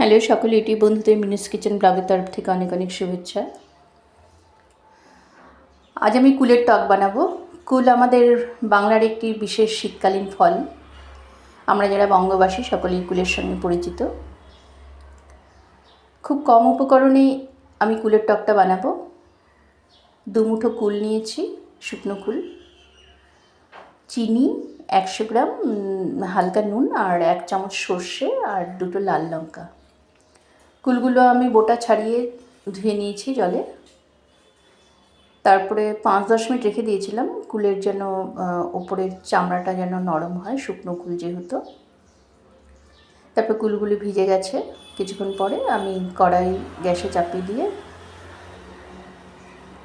Hello সকল YouTube বন্ধুদের মিনিস kitchen ব্লগের তরফ থেকে অনেক অনেক শুভেচ্ছা। আজ আমি কুলের টক বানাবো। কুল আমাদের বাংলার একটি বিশেষ শীতকালীন ফল। আমরা যারা বঙ্গবাসী সকলেই কুলের সঙ্গে পরিচিত। খুব কম উপকরণে আমি কুলের টকটা বানাবো। দুমুঠো কুল নিয়েছি, শুকনো কুল। চিনি একশো গ্রাম হালকা নুন আর এক চামচ সর্ষে আর দুটো লাল লঙ্কা। কুলগুলো আমি বোটা ছাড়িয়ে ধুয়ে নিয়েছি জলে। তারপরে পাঁচ দশ মিনিট রেখে দিয়েছিলাম, কুলের যেন ওপরের চামড়াটা যেন নরম হয়, শুকনো কুল যেহেতু। তারপর কুলগুলি ভিজে গেছে। কিছুক্ষণ পরে আমি কড়াই গ্যাসে চাপিয়ে দিয়ে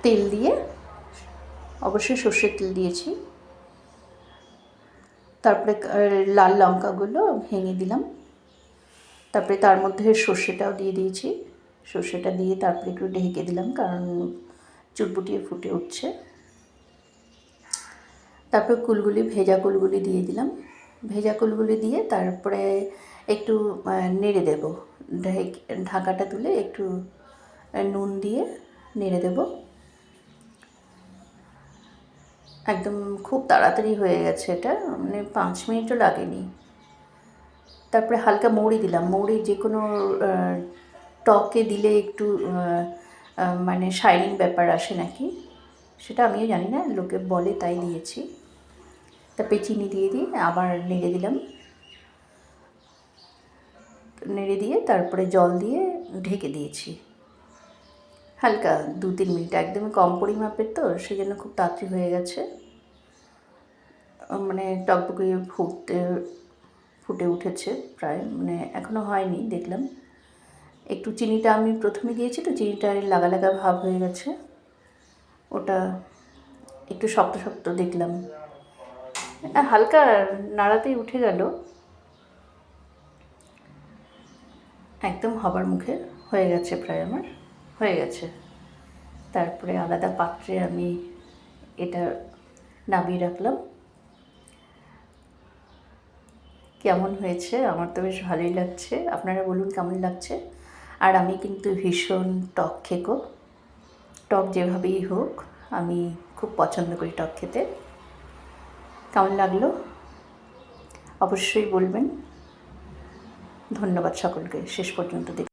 তেল দিয়ে, অবশ্যই সর্ষের তেল দিয়েছি। তারপরে লাল লঙ্কাগুলো ভেঙে দিলাম। তারপরে তার মধ্যে সর্ষেটাও দিয়ে দিয়েছি। সর্ষেটা দিয়ে তারপরে একটু ঢেকে দিলাম, কারণ চুটপুটিয়ে ফুটে উঠছে। তারপরে কুলগুলি, ভেজা কুলগুলি দিয়ে দিলাম। ভেজা কুলগুলি দিয়ে তারপরে একটু নেড়ে দেব। ঢেক- ঢাকাটা তুলে একটু নুন দিয়ে নেড়ে দেব। একদম খুব তাড়াতাড়ি হয়ে গেছে এটা মানে পাঁচ মিনিটও লাগেনি। তারপরে হালকা মৌরি দিলাম। মৌরি যে কোনো টকে দিলে একটু মানে শাইনিং ব্যাপার আসে নাকি? সেটা আমিও জানি না, লোকে বলে তাই দিয়েছি। তারপরে চিনি দিয়ে দিয়ে আবার নেড়ে দিলাম। নেড়ে দিয়ে তারপরে জল দিয়ে ঢেকে দিয়েছি। হালকা দু তিন মিনিট, একদমই কম পরিমাপের তো সেই জন্য খুব তাড়াতাড়ি হয়ে গেছে। মানে টকবকে ফুটতে ফুটে উঠেছে প্রায় মানে এখনও হয়নি, দেখলাম। একটু চিনিটা আমি প্রথমে দিয়েছি তো চিনিটা লাগা লাগা ভাব হয়ে গেছে। ওটা একটু শক্ত শক্ত দেখলাম। হালকা নাড়াতেই উঠে গেল। একদম হবার মুখে হয়ে গেছে প্রায় আমার, হয়ে গেছে। তারপরে আলাদা পাত্রে আমি এটা নামিয়ে রাখলাম। কেমন হয়েছে? আমার তো বেশ ভালোই লাগছে। আপনারা বলুন কেমন লাগছে? আর আমি কিন্তু ভীষণ টক খেকো। টক যেভাবেই হোক, আমি খুব পছন্দ করি টক খেতে। কেমন লাগল? অবশ্যই বলবেন। ধন্যবাদ সকলকে। শেষ পর্যন্ত দেখ